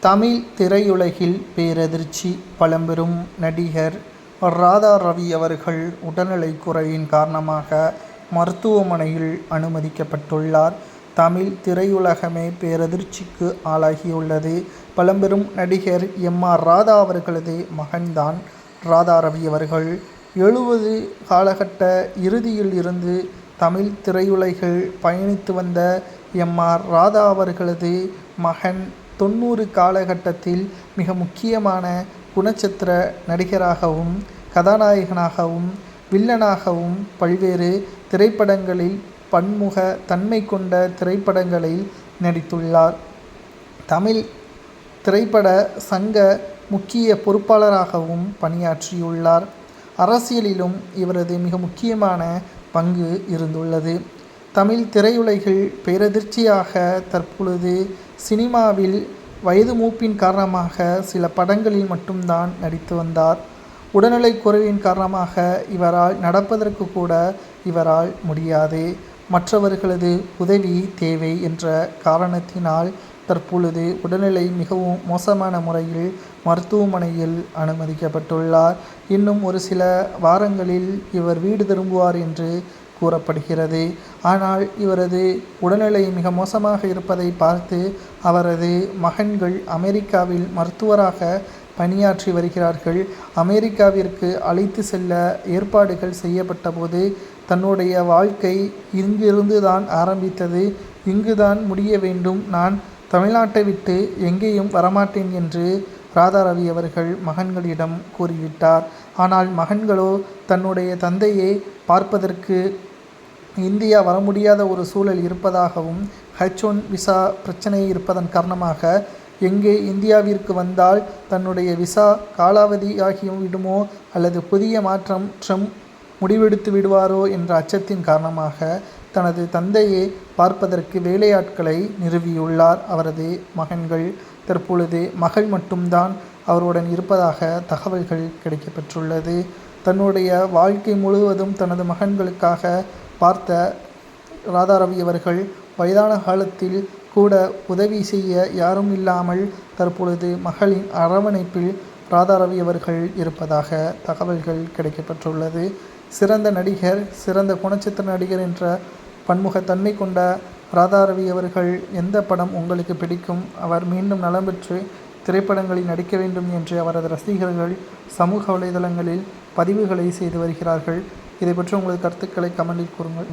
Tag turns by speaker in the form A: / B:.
A: தமிழ் திரையுலகில் பேரதிர்ச்சி பழம்பெரும் நடிகர் ராதா ரவி அவர்கள் உடல்நலக் குறைவின் காரணமாக மருத்துவமனையில் அனுமதிக்கப்பட்டுள்ளார். தமிழ் திரையுலகமே பேரதிர்ச்சிக்கு ஆளாகியுள்ளது. பழம்பெரும் நடிகர் எம். ஆர். ராதா அவர்களது மகன்தான் ராதா ரவி அவர்கள். எழுபது காலகட்ட இறுதியில் இருந்து தமிழ் திரையுலகில் பயணித்து வந்த எம். ஆர். ராதா அவர்களது மகன் தொண்ணூறு காலகட்டத்தில் மிக முக்கியமான குணச்சித்திர நடிகராகவும் கதாநாயகனாகவும் வில்லனாகவும் பல்வேறு திரைப்படங்களில் பன்முக தன்மை கொண்ட திரைப்படங்களில் நடித்துள்ளார். தமிழ் திரைப்பட சங்க முக்கிய பொறுப்பாளராகவும் பணியாற்றியுள்ளார். அரசியலிலும் இவரது மிக முக்கியமான பங்கு இருந்துள்ளது. தமிழ் திரையுலகில் பேரதிர்ச்சியாக தற்பொழுது சினிமாவில் வயது மூப்பின் காரணமாக சில படங்களில் மட்டும் தான் நடித்து வந்தார். உடல்நிலை குறைவின் காரணமாக இவரால் நடப்பதற்கு கூட இவரால் முடியாது. மற்றவர்களது உதவி தேவை என்ற காரணத்தினால் தற்பொழுது உடல்நிலை மிகவும் மோசமான முறையில் மருத்துவமனையில் அனுமதிக்கப்பட்டுள்ளார். இன்னும் ஒரு சில வாரங்களில் இவர் வீடு திரும்புவார் என்று கூறப்படுகிறது. ஆனால் இவரது உடல்நிலை மிக மோசமாக இருப்பதை பார்த்து அவரது மகன்கள் அமெரிக்காவில் மருத்துவராக பணியாற்றி வருகிறார்கள். அமெரிக்காவிற்கு அழைத்து செல்ல ஏற்பாடுகள் செய்யப்பட்டபோது தன்னுடைய வாழ்க்கை இங்கிருந்து தான் ஆரம்பித்தது. இங்குதான் முடிய வேண்டும். நான் தமிழ்நாட்டை விட்டு எங்கேயும் வரமாட்டேன் என்று ராதா ரவி அவர்கள் மகன்களிடம் கூறிவிட்டார். ஆனால் மகன்களோ தன்னுடைய தந்தையை பார்ப்பதற்கு இந்தியா வர முடியாத ஒரு சூழல் இருப்பதாகவும் ஹெச் ஒன் விசா பிரச்சனை இருப்பதன் காரணமாக எங்கே இந்தியாவிற்கு வந்தால் தன்னுடைய விசா காலாவதியாகியும் விடுமோ அல்லது புதிய மாற்றம் ட்ரம்ப் முடிவெடுத்து விடுவாரோ என்ற அச்சத்தின் காரணமாக தனது தந்தையை பார்ப்பதற்கு வேலையாட்களை நிறுவியுள்ளார். அவரது மகன்கள். தற்பொழுது மகள் மட்டும்தான் அவருடன் இருப்பதாக தகவல்கள் கிடைக்கப்பெற்றுள்ளது. தன்னுடைய வாழ்க்கை முழுவதும் தனது மகன்களுக்காக பார்த்த ராதாரவி அவர்கள் வயதான காலத்தில் கூட உதவி செய்ய யாரும் இல்லாமல் தற்பொழுது மகளின் அரவணைப்பில் ராதாரவி அவர்கள் இருப்பதாக தகவல்கள் கிடைக்கப்பெற்றுள்ளது. சிறந்த நடிகர் சிறந்த குணச்சித்திர நடிகர் என்ற பன்முகத்தன்மை கொண்ட ராதாரவி அவர்கள் எந்த படம் உங்களுக்கு பிடிக்கும்? அவர் மீண்டும் நலம் பெற்று திரைப்படங்களில் நடிக்க வேண்டும் என்று அவரது ரசிகர்கள் சமூக வலைதளங்களில் பதிவுகளை செய்து வருகிறார்கள். இதை பற்றி உங்களது கருத்துக்களை கமெண்டில் கூறுங்கள்.